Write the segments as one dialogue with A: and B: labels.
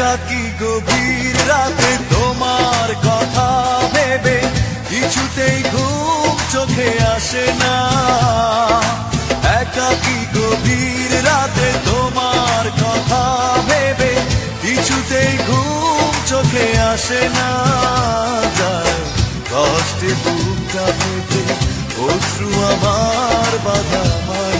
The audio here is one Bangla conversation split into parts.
A: একাকি গভীর রাতে তোমার কথা ভেবে কিছুতেই ঘুম চোখে আসে না। একাকি গভীর রাতে তোমার কথা ভেবে কিছুতেই ঘুম চোখে আসে না। যায় কষ্টে বুকটা পেতে অশ্রু আমার বাধা মানে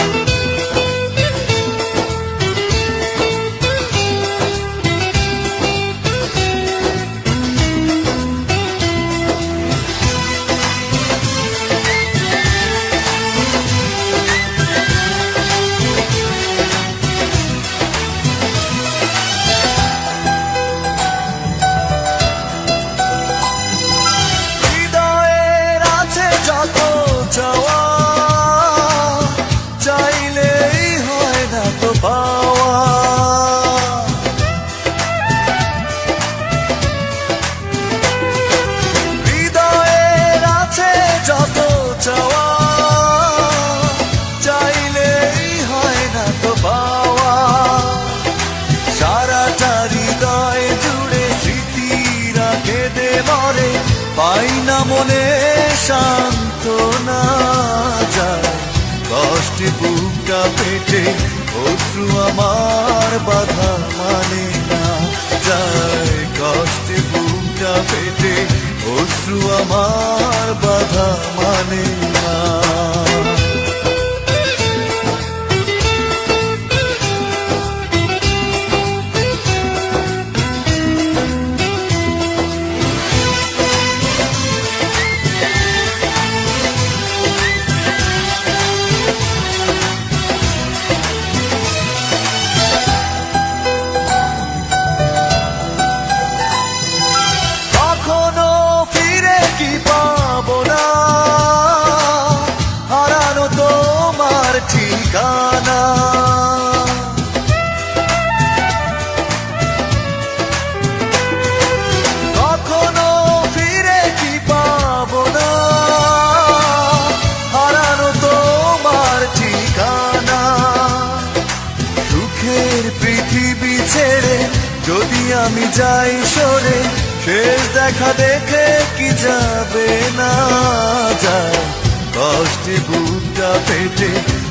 A: মরে, পাই না মনে শান্ত না যায়। কষ্টে বুকটা পেটে অশ্রু আমার বাধা মানে না যায়। কষ্টে বুকটা পেটে অশ্রু আমার বাধা মানে না ঠিকানা। ফিরে কি ছেড়ে যদি আমি যাই সরে, শেষ দেখা দেখে কি যাবে না? যায় কষ্টে বুকটা পেটে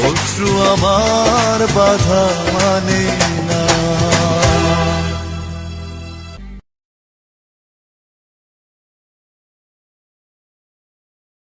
A: অশ্রু আমার বাধা মানে